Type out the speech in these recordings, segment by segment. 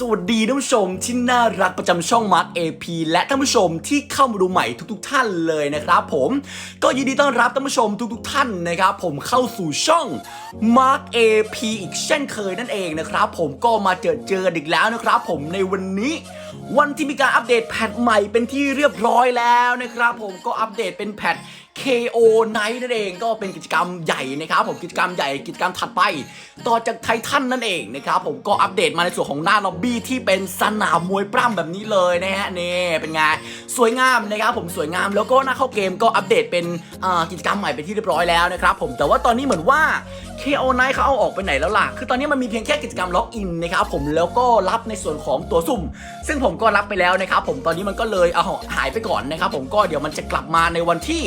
สวัสดีท่านผู้ชมที่น่ารักประจำช่อง Mark AP และท่านผู้ชมที่เข้ามาดูใหม่ทุก ๆ ท่านเลยนะครับ ผมก็ยินดีต้อนรับท่านผู้ชมทุก ๆ ท่านนะครับ ผมเข้าสู่ช่อง Mark AP อีกเช่นเคยนั่นเองนะครับ ผมก็มาเจอเจอกันอีกแล้วนะครับ ผมในวันนี้วันที่มีการอัปเดตแพทใหม่เป็นที่เรียบร้อยแล้วนะครับ ผมก็อัปเดตเป็นแพท KO Night นั่นเองก็เป็นกิจกรรมใหญ่นะครับผมกิจกรรมใหญ่กิจกรรมถัดไป ต่อจากไททันนั่นเองนะครับผมก็อัปเดตมาในส่วนของหน้าล็อบบี้ที่เป็นสนามมวยปล้ำแบบนี้เลยนะฮะนี่เป็นไงสวยงามนะครับผมสวยงามแล้วก็หน้าเข้าเกมก็อัปเดตเป็นกิจกรรมใหม่เป็นที่เรียบร้อยแล้วนะครับผมแต่ว่าตอนนี้เหมือนว่า KO Night เขาเอาออกไปไหนแล้วล่ะ คือตอนนี้มันมีเพียงแค่กิจกรรมล็อกอินนะครับผมแล้วก็รับในส่วนของตัวสุ่ม ซึ่งผมก็รับไปแล้วนะครับผมตอนนี้มันก็เลยเอาหายไปก่อนนะครับผมก็เดี๋ยวมันจะกลับมาในวันที่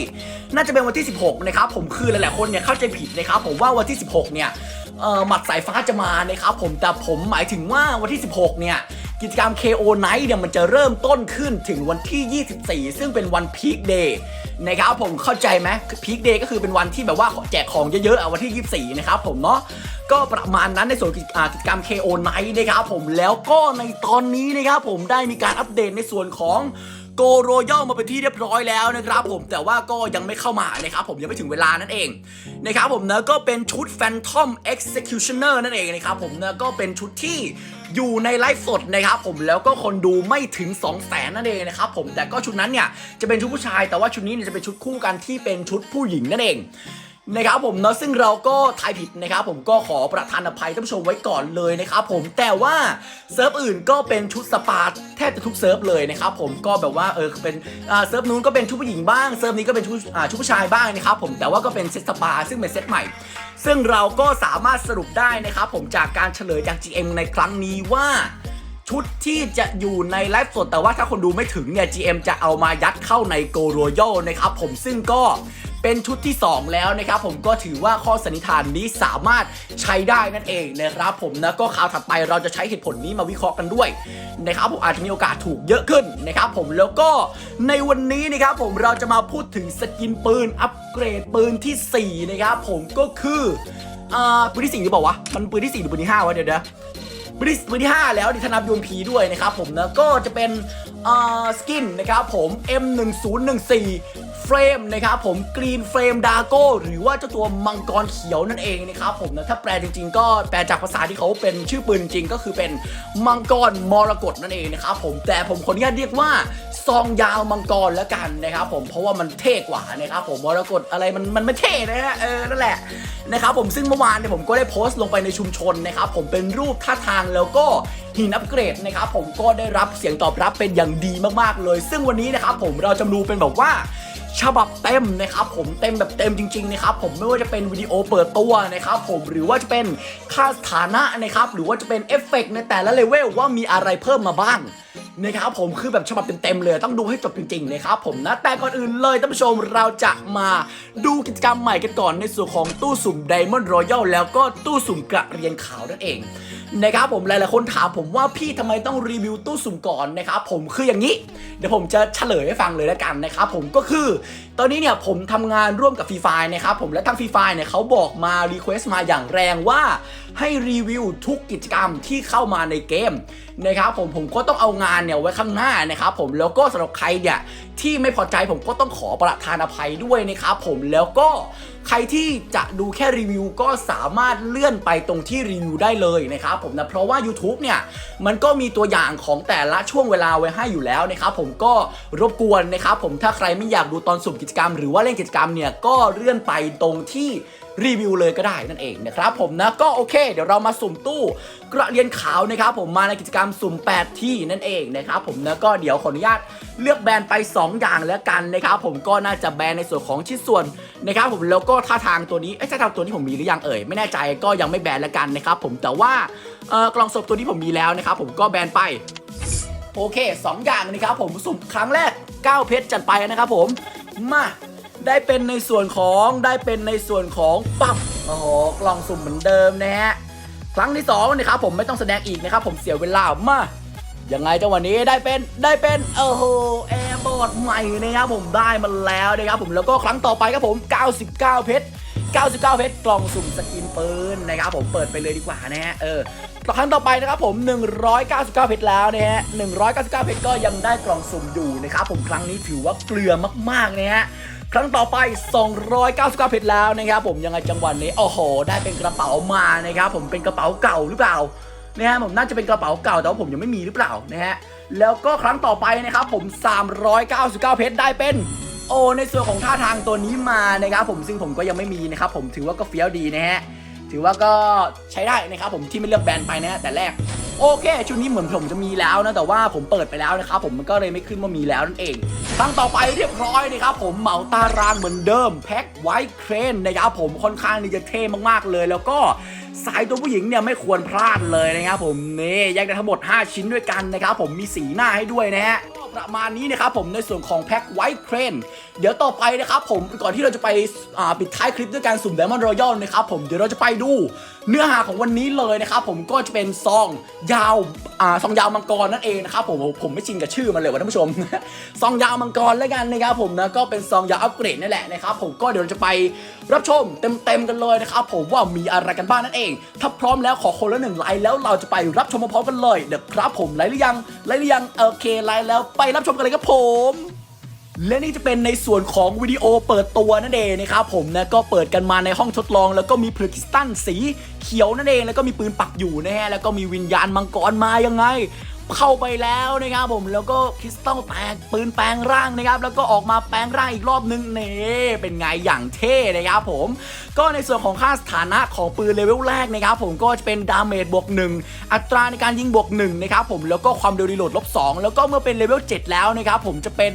น่าจะเป็นวันที่ 16 นะครับผมคือหลายๆคนเนี่ยเข้าใจผิดนะครับผมว่าวันที่ 16 เนี่ยเออหมัดสายฟ้าจะมานะครับผมแต่ผมหมายถึงว่าวันที่ 16 เนี่ยกิจกรรม KO Night เนี่ยมันจะเริ่มต้นขึ้นถึงวันที่ 24 ซึ่งเป็นวันพีคเดย์นะครับผมเข้าใจไหมพีคเดย์ก็คือเป็นวันที่แบบว่าแจกของเยอะๆอะวันที่ 24 นะครับผมเนาะก็ประมาณนั้นในส่วนกิจกิจกรรม KO Night นะครับผมแล้วก็ในตอนนี้นะครับผมได้มีการอัปเดตในส่วนของ โกโรย่อมาเป็นที่เรียบร้อยแล้วนะครับผมแต่ว่าก็ยังไม่เข้ามานะครับผมยังไม่ถึงเวลานั่นเองนะครับผมนะก็เป็นชุด Phantom Executioner นั่นเองนะครับผมนะก็เป็นชุดที่อยู่ในไลฟ์สดนะครับผมแล้วก็คนดูไม่ถึง 2 0 0แสนนั่นเองนะครับผมแต่ก็ชุดนั้นเนี่ยจะเป็นชุดผู้ชาย แต่ว่าชุดนี้เนี่ยจะเป็นชุดคู่กันที่เป็นชุดผู้หญิงนั่นเอง นะครับผมเนาะซึ่งเราก็ทายผิดนะครับผมก็ขอประทานอภัยท่านผู้ชมไว้ก่อนเลยนะครับผมแต่ว่าเซิร์ฟอื่นก็เป็นชุดสปาแทบจะทุกเซิร์ฟเลยนะครับผมก็แบบว่าเออเป็นเซิร์ฟนู้นก็เป็นชุดผู้หญิงบ้างเซิร์ฟนี้ก็เป็นชุดอาชุดผู้ชายบ้างนะครับผมแต่ว่าก็เป็นเซตสปาซึ่งเป็นเซตใหม่ ซึ่งเราก็สามารถสรุปได้นะครับผมจากการเฉลยจาก GM ในครั้งนี้ว่าชุดที่จะอยู่ในไลฟ์สดแต่ว่าถ้าคนดูไม่ถึงเนี่ย GM จะเอามายัดเข้าใน Go Royal นะครับผมซึ่งก็ เป็นชุดที่ 2 แล้วนะครับผมก็ถือว่าข้อสันนิษฐานนี้สามารถใช้ได้นั่นเองนะครับผมนะก็คราวถัดไปเราจะใช้เหตุผลนี้มาวิเคราะห์กันด้วยนะครับผมอาจจะมีโอกาสถูกเยอะขึ้นนะครับผมแล้วก็ในวันนี้นะครับผมเราจะมาพูดถึงสกินปืนอัปเกรดปืนทีสี่4 นะครับผมก็คืออ่าปืนที่4หรือเปล่าวะมันปืนที่4หรือปืนที่5วะเดี๋ยวเดี๋ยวบริสมือที่5แล้วดิธนับยูนพีด้วยนะครับผมนะก็จะเป็นสกินนะครับผม M1014 เฟรมนะครับผมกรีนเฟรมดาโก้หรือว่าเจ้าตัวมังกรเขียวนั่นเองนะครับผมนะถ้าแปลจริง ๆ ก็แปลจากภาษาที่เขาเป็นชื่อปืนจริงก็คือเป็นมังกรมรกตนั่นเองนะครับผมแต่ผมขออนุญาตเรียกว่าซองยาวมังกรแล้วกันนะครับผมเพราะว่ามันเท่กว่านะครับผมมรกตอะไรมันมันไม่เท่นะฮะเออนั่นแหละนะครับผมซึ่งเมื่อวานเนี่ยผมก็ได้โพสต์ลงไปในชุมชนนะครับผมเป็นรูปท่าทางแล้วก็หินอัปเกรดนะครับผมก็ได้รับเสียงตอบรับเป็นอย่างดีมากๆเลย ซึ่งวันนี้นะครับผมเราจะดูเป็นแบบว่าฉบับเต็มนะครับผมเต็มแบบเต็มจริงๆนะครับผมไม่ว่าจะเป็นวิดีโอเปิดตัวนะครับผมหรือว่าจะเป็นค่าสถานะนะครับหรือว่าจะเป็นเอฟเฟกต์ในแต่ละเลเวลว่ามีอะไรเพิ่มมาบ้างนะครับผมคือแบบฉบับเต็มๆเลยต้องดูให้จบจริงๆนะครับผมนะแต่ก่อนอื่นเลยท่านผู้ชมเราจะมาดูกิจกรรมใหม่กันก่อนในส่วนของตู้สุ่ม Diamond Royal แล้วก็ตู้สุ่มกระเรียนขาวนั่นเอง นะครับผมหลายๆคนถามผมว่าพี่ทำไมต้องรีวิวตู้สุ่มก่อนนะครับผมคืออย่างนี้ เดี๋ยวผมจะเฉลยให้ฟังเลยแล้วกันนะครับผมก็คือ ตอนนี้เนี่ยผมทำงานร่วมกับฟรีไฟนะครับผมและทางฟรีไฟเนี่ยเขาบอกมารีเควส์มาอย่างแรงว่า ให้รีวิวทุกกิจกรรมที่เข้ามาในเกม นะครับผมผมก็ต้องเอางานเนี่ยไว้ข้างหน้านะครับผมแล้วก็สำหรับใครเนี่ยที่ไม่พอใจผมก็ต้องขอประทานอภัยด้วยนะครับผมแล้วก็ใครที่จะดูแค่รีวิวก็สามารถเลื่อนไปตรงที่รีวิวได้เลยนะครับผมนะเพราะว่า YouTube เนี่ยมันก็มีตัวอย่างของแต่ละช่วงเวลาไว้ให้อยู่แล้วนะครับผมก็รบกวนนะครับผมถ้าใครไม่อยากดูตอนสุ่มกิจกรรม หรือว่าเล่นกิจกรรมเนี่ยก็เลื่อนไปตรงที่ รีวิวเลยก็ได้นั่นเองนะครับผมนะก็โอเค เดี๋ยวเรามาสุ่มตู้กระเรียนขาวนะครับผมมาในกิจกรรมสุ่ม 8 ที่นั่นเองนะครับผมนะก็เดี๋ยวขออนุญาตเลือกแบรนด์ไป 2 อย่างแล้วกันนะครับผมก็น่าจะแบรนด์ในส่วนของชิ้นส่วนนะครับผมแล้วก็ท่าทางตัวนี้เอ้ท่าทางตัวนี้ผมมีหรือยังเอ่ยไม่แน่ใจก็ยังไม่แบรนด์แล้วกันนะครับผมแต่ว่าเออกล่องศพตัวนี้ผมมีแล้วนะครับผมก็แบรนด์ไปโอเค 2 อย่างนะครับผมสุ่มครั้งแรก9เพชรจัดไปนะครับผมมา ได้เป็นในส่วนของได้เป็นในส่วนของปั๊บโอ้โหกล่องสุ่มเหมือนเดิมนะฮะครั้งที่2นะครับผมไม่ต้องแสดงอีกนะครับผมเสียเวลามายังไงจังหวะนี้ได้เป็นได้เป็นโอ้โหแอร์บอร์ดใหม่นะครับผมได้มาแล้วนะครับผมแล้วก็ครั้งต่อไปครับผม 99 เพชร 99 เพชรกล่องสุ่มสกินปืนนะครับผมเปิดไปเลยดีกว่านะฮะเอ่อครั้งต่อไปนะครับผม 199 เพชรแล้วนะฮะ 199 เพชรก็ยังได้กล่องสุ่มอยู่นะครับผมครั้งนี้ถือว่าเกลือมากๆนะฮะ ครั้งต่อไป 299เพชรแล้วนะครับผมยังไงจังหวะนี้โอ้โห ได้เป็นกระเป๋ามานะครับผมเป็นกระเป๋าเก่าหรือเปล่านะฮะผมน่าจะเป็นกระเป๋าเก่าแต่ว่าผมยังไม่มีหรือเปล่านะฮะแล้วก็ครั้งต่อไปนะครับผม 399 เพชรได้เป็นโอในส่วนของท่าทางตัวนี้มานะครับผมซึ่งผมก็ยังไม่มีนะครับผมถือว่าก็เฟี้ยวดีนะฮะถือว่าก็ใช้ได้นะครับผมที่ไม่เลือกแบรนด์ไปนะฮะแต่แรก โอเค ชุดนี้เหมือนผมจะมีแล้วนะ แต่ว่าผมเปิดไปแล้วนะครับผมมันก็เลยไม่ขึ้นว่ามีแล้วนั่นเองครั้งต่อไปเรียบร้อยนะครับผมเหมาตารางเหมือนเดิมแพ็คไว้เครนนะครับผมค่อนข้างที่จะเท่มากๆเลย แล้วก็สายตัวผู้หญิงเนี่ยไม่ควรพลาดเลยนะครับผมนี่แยกได้ทั้งหมด 5 ชิ้นด้วยกันนะครับผมมีสีหน้าให้ด้วยนะฮะประมาณนี้นะครับผมในส่วนของแพ็คไว้เครนเดี๋ยวต่อไปนะครับผมก่อนที่เราจะไปปิดท้ายคลิปด้วยการสุ่ม Diamond Royal นะครับผมเดี๋ยวเราจะไปดูเนื้อหาของวันนี้เลยนะครับผมก็จะเป็นซองยาวอ่าซองยาวมังกรนั่นเองนะครับผมผมไม่ชินกับชื่อมันเลยว่ะท่านผู้ชม ซองยาวมังกรแล้วกันนะครับผมนะก็เป็นซองยาวอัปเกรดนั่นแหละนะครับผมก็เดี๋ยวเราจะไปรับชมเต็มๆกันเลยนะครับผมว่ามีอะไรกันบ้างนั่นเอง ถ้าพร้อมแล้วขอคนละหนึ่งไลค์แล้วเราจะไปรับชมพร้อมกันเลยเดี๋ยวครับผมไลค์หรือยังไลค์หรือยังโอเคไลค์แล้วไปรับชมกันเลยครับผม และนี่จะเป็นในส่วนของวิดีโอเปิดตัวนั่นเองนะครับผมนะก็เปิดกันมาในห้องทดลอง แล้วก็มีเพลคริสตันสีเขียวนั่นเองแล้วก็มีปืนปักอยู่นะฮะแล้วก็มีวิญญาณมังกรมายังไง เข้าไปแล้วนะครับผมแล้วก็คริสตัลแตกปืนแปลงร่างนะครับแล้วก็ออกมาแปลงร่างอีกรอบนึงเน่เป็นไงอย่างเท่นะครับผม ก็ในส่วนของค่าสถานะของปืนเลเวลแรกนะครับผมก็จะเป็นดาเมจบวกหนึ่งอัตราในการยิงบวกหนึ่งนะครับผมแล้วก็ความเร็วรีโหลดลบสองแล้วก็เมื่อเป็นเลเวล7แล้วนะครับผมจะเป็น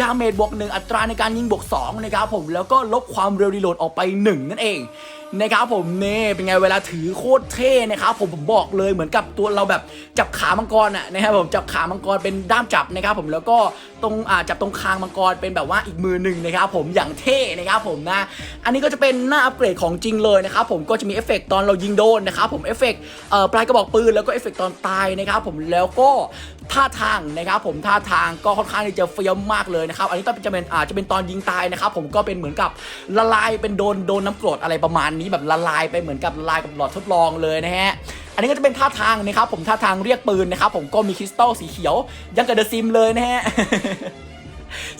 ดาเมจบวกหนึ่งอัตราในการยิงบวกสองนะครับผมแล้วก็ลบความเร็วรีโหลดออกไปหนึ่งนั่นเองนะครับผมเน่เป็นไงเวลาถือโคตรเท่นะครับผมผมบอกเลยเหมือนกับตัวเราแบบจับขามังกรอะนะครับผมจับขามังกรเป็นด้ามจับนะครับผมแล้วก็ตรงอ่าจับตรงคางมังกรเป็นแบบว่าอีกมือหนึ่งนะครับผมอย่างเท่นะครับผมนะอันนี้ก็จะเป็นหน้าอัปเกรดของจริงเลยนะครับผมก็จะมีเอฟเฟกต์ตอนเรายิงโดนนะครับผมเอฟเฟกต์ปลายกระบอกปืนแล้วก็เอฟเฟกต์ตอนตายนะครับผมแล้วก็ ท่าทางนะครับผมท่าทางก็ค่อนข้างที่จะเฟี้ยวมากเลยนะครับอันนี้ต้องจะเป็นอาจจะเป็นตอนยิงตายนะครับผมก็เป็นเหมือนกับละลายเป็นโดนโดนน้ำกรดอะไรประมาณนี้แบบละลายไปเหมือนกับละลายกับหลอดทดลองเลยนะฮะอันนี้ก็จะเป็นท่าทางนะครับผมท่าทางเรียกปืนนะครับผมก็มีคริสตัลสีเขียวยังกับเดอะซิมเลยนะฮะ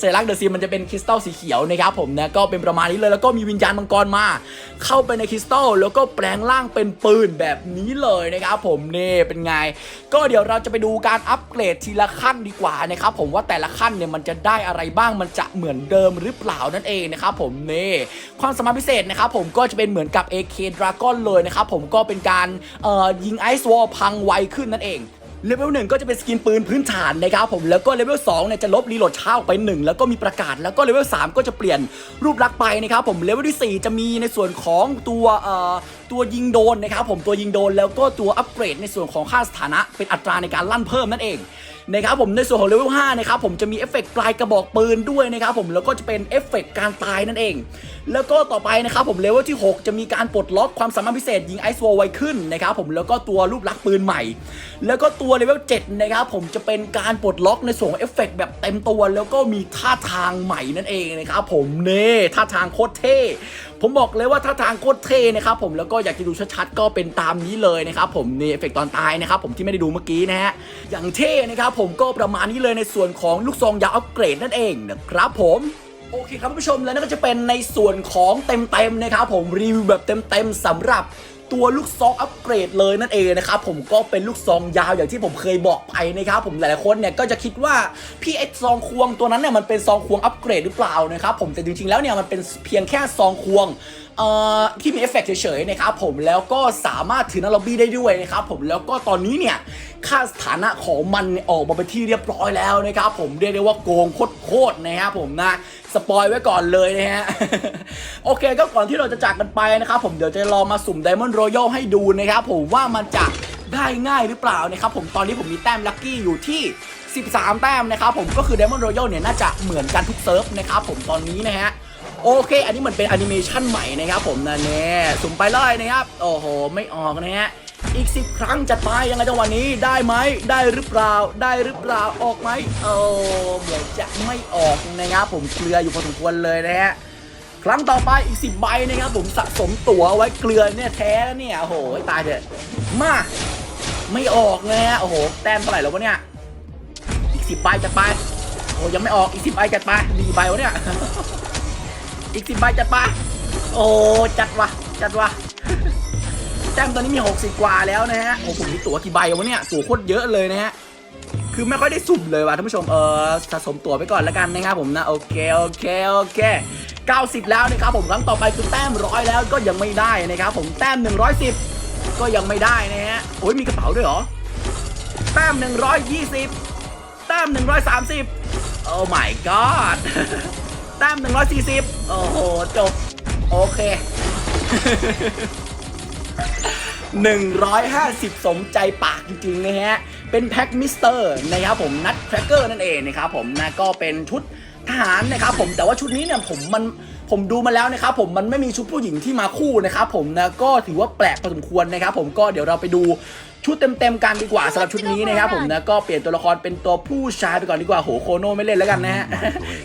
สัญลักษณ์เดอะซิมมันจะเป็นคริสตัลสีเขียวนะครับผมนะก็เป็นประมาณนี้เลยแล้วก็มีวิญญาณมังกรมา เข้าไปในคริสตัลแล้วก็แปลงร่างเป็นปืนแบบนี้เลยนะครับผมนี่เป็นไง ก็เดี๋ยวเราจะไปดูการอัปเกรดทีละขั้นดีกว่านะครับผมว่าแต่ละขั้นเนี่ยมันจะได้อะไรบ้างมันจะเหมือนเดิมหรือเปล่านั่นเองนะครับผมนี่ความสามารถพิเศษนะครับผมก็จะเป็นเหมือนกับ AK Dragon เลยนะครับผมก็เป็นการยิงไอซ์วอลพังไวขึ้นนั่นเอง เลเวลหนึ่งก็จะเป็นสกินปืนพื้นฐานนะครับผมแล้วก็เลเวลสองเนี่ยจะลบรีโหลดเช้าออกไป 1 แล้วก็มีประกาศแล้วก็เลเวลสามก็จะเปลี่ยนรูปลักษณ์ไปนะครับผมเลเวลที่ 4 จะมีในส่วนของตัวเอ่อตัวยิงโดนนะครับผมตัวยิงโดนแล้วก็ตัวอัปเกรดในส่วนของค่าสถานะเป็นอัตราในการลั่นเพิ่มนั่นเอง นะครับผมในส่วนของเลเวล5นะครับผมจะมีเอฟเฟกต์ปลายกระบอกปืนด้วยนะครับผมแล้วก็จะเป็นเอฟเฟกต์การตายนั่นเอง แล้วก็ต่อไปนะครับผมเลเวลที่ 6 จะมีการปลดล็อกความสามารถพิเศษยิงไอซ์วอลไวขึ้นนะครับผมแล้วก็ตัวรูปลักษณ์ปืนใหม่ แล้วก็ตัวเลเวล7นะครับผมจะเป็นการปลดล็อกในส่วนของเอฟเฟกต์แบบเต็มตัว แล้วก็มีท่าทางใหม่นั่นเองนะครับผมเน่ท่าทางโคตรเท่ผมบอกเลยว่าท่าทางโคตรเท่นะครับผมแล้วก็อยากจะดูชัดๆก็เป็นตามนี้เลยนะครับผมนี่เอฟเฟกต์ตอนตายนะครับผมที่ไม่ได้ดูเมื่อกี้นะฮะอย่างเท่นะครับผมก็ประมาณนี้เลยในส่วนของลูกซองยาวอัปเกรดนั่นเองนะครับผมโอเคครับผู้ชมแล้วนั่นก็จะเป็นในส่วนของเต็มๆนะครับผมรีวิวแบบเต็มๆสำหรับตัวลูกซองอัปเกรดเลยนั่นเองนะครับผมก็เป็นลูกซองยาวอย่างที่ผมเคยบอกไปนะครับผมหลายๆคนเนี่ยก็จะคิดว่าพี่ไอซองควงตัวนั้นเนี่ยมันเป็นซองควงอัปเกรดหรือเปล่านะครับผมแต่จริงๆแล้วเนี่ยมันเป็นเพียงแค่ซองควง ที่มีเอฟเฟกต์เฉยๆนะครับผมแล้วก็สามารถถือหนาล็อบบี้ได้ด้วยนะครับผมแล้วก็ตอนนี้เนี่ยค่าสถานะของมันออกมาเป็นที่เรียบร้อยแล้วนะครับผมเรียกได้ว่าโกงโคตรๆนะครับผมนะสปอยไว้ก่อนเลยนะฮะโอเคก็ก่อนที่เราจะจากกันไปนะครับผมเดี๋ยวจะลองมาสุ่ม Diamond Royal ให้ดูนะครับผมว่ามันจะได้ง่ายหรือเปล่านะครับผมตอนนี้ผมมีแต้มลัคกี้อยู่ที่ 13 แต้มนะครับผมก็คือ Diamond Royal เนี่ยน่าจะเหมือนกันทุกเซิร์ฟนะครับผมตอนนี้นะฮะ โอเค อันนี้เหมือนเป็นแอนิเมชันใหม่นะครับผมนะเน่สุ่มไปเลยนะครับ โอ้โห ไม่ออกนะฮะอีก 10 ครั้งจัดไปยังไงจังหวะนี้ได้ไหมได้หรือเปล่าได้หรือเปล่าออกไหมโอ้เหมือนจะไม่ออกนะครับผมเกลืออยู่พอสมควรเลยนะฮะครั้งต่อไปอีก 10 ใบนะครับผมสะสมตั๋วไว้เกลือเนี่ยแท้เนี่ยโอ้โหตายเถอะมาไม่ออกเลยฮะโอ้โหแต้มเท่าไหร่แล้ววะเนี่ยอีกสิบใบจัดไปโอ้ยังไม่ออกอีกสิบใบจัดไปมีใบวะเนี่ย อีกสิบใบจัดไปโอ้จัดวะจัดวะแต้มตอนนี้มี 60 กว่าแล้วนะฮะโอ้ผมมีตั๋วกี่ใบวะเนี่ยตั๋วโคตรเยอะเลยนะฮะคือไม่ค่อยได้สุ่มเลยว่ะท่านผู้ชมเออสะสมตั๋วไปก่อนแล้วกันนะครับผมนะโอเคโอเคโอเค 90 แล้วนะครับผมครั้งต่อไปคือแต้มร้อยแล้วก็ยังไม่ได้นะครับผมแต้ม 110 ก็ยังไม่ได้นะฮะโอ้ยมีกระเป๋าด้วยเหรอแต้ม 120 แต้ม 130 โอ้ my god แต้ม140 โอ้โห จบ โอเค 150 สมใจปากจริงๆนะฮะ เป็นแพ็คมิสเตอร์นะครับผมนัดแครกเกอร์นั่นเองนะครับผมนะก็เป็นชุด ทหารนะครับผมแต่ว่าชุดนี้เนี่ยผมมันผมดูมาแล้วนะครับผมมันไม่มีชุดผู้หญิงที่มาคู่นะครับผมนะก็ถือว่าแปลกพอสมควรนะครับผมก็เดี๋ยวเราไปดูชุดเต็มๆกันดีกว่าสำหรับชุดนี้นะครับผมนะก็เปลี่ยนตัวละครเป็นตัวผู้ชายไปก่อนดีกว่าโหโคโน่ไม่เล่นแล้วกันนะฮะ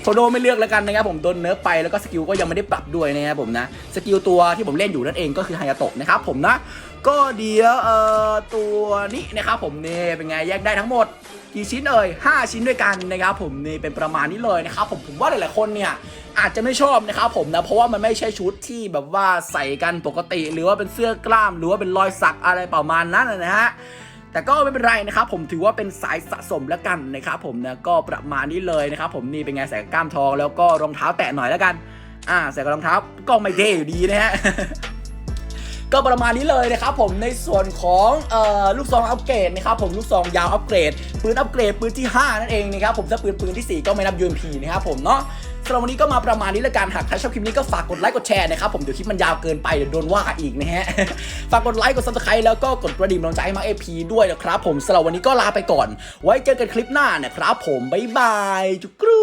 โคโน่ไม่เลือกแล้วกันนะครับผมโดนเนิร์ฟไปแล้วก็สกิลก็ยังไม่ได้ปรับด้วยนะครับผมนะสกิลตัวที่ผมเล่นอยู่นั่นเองก็คือไฮยาโตะนะครับผมนะก็เดี๋ยวเอ่อตัวนี้นะครับผมนี่เป็นไงแยกได้ทั้งหมด กี่ชิ้นเอ่ย5 ชิ้นด้วยกันนะครับผมนี่เป็นประมาณนี้เลยนะครับผมผมว่าหลายๆคนเนี่ยอาจจะไม่ชอบนะครับผมนะเพราะว่ามันไม่ใช่ชุดที่แบบว่าใส่กันปกติ หรือว่าเป็นเสื้อกล้าม หรือว่าเป็นรอยสักอะไรประมาณนั้นนะฮะแต่ก็ไม่เป็นไรนะครับผมถือว่าเป็นสายสะสมแล้วกันนะครับผมนะก็ประมาณนี้เลยนะครับผมนี่เป็นไงใส่กล้ามทองแล้วก็รองเท้าแตะหน่อยแล้วกัน อ่าใส่กับรองเท้าก็ไม่เท่อยู่ดีนะฮะ ก็ประมาณนี้เลยนะครับผมในส่วนของเอ่อลูกซองอัปเกรดนะครับผมลูกซองยาวอัปเกรดปืนอัปเกรดปืนที่ 5 นั่นเองนะครับผมถ้าปืนปืนที่ 4 ก็ไม่นับ UMP นะครับผมเนาะสำหรับวันนี้ก็มาประมาณนี้ละกันหากใครชอบคลิปนี้ก็ฝากกดไลค์กดแชร์นะครับผมเดี๋ยวคลิปมันยาวเกินไปเดี๋ยวโดนว่าอีกนะฮะฝากกดไลค์กด subscribe แล้วก็กดกระดิ่งกำลังใจให้มาเอพีด้วยนะครับผมสำหรับวันนี้ก็ลาไปก่อน ไว้เจอกันคลิปหน้านะครับผมบ๊ายบายจุกรู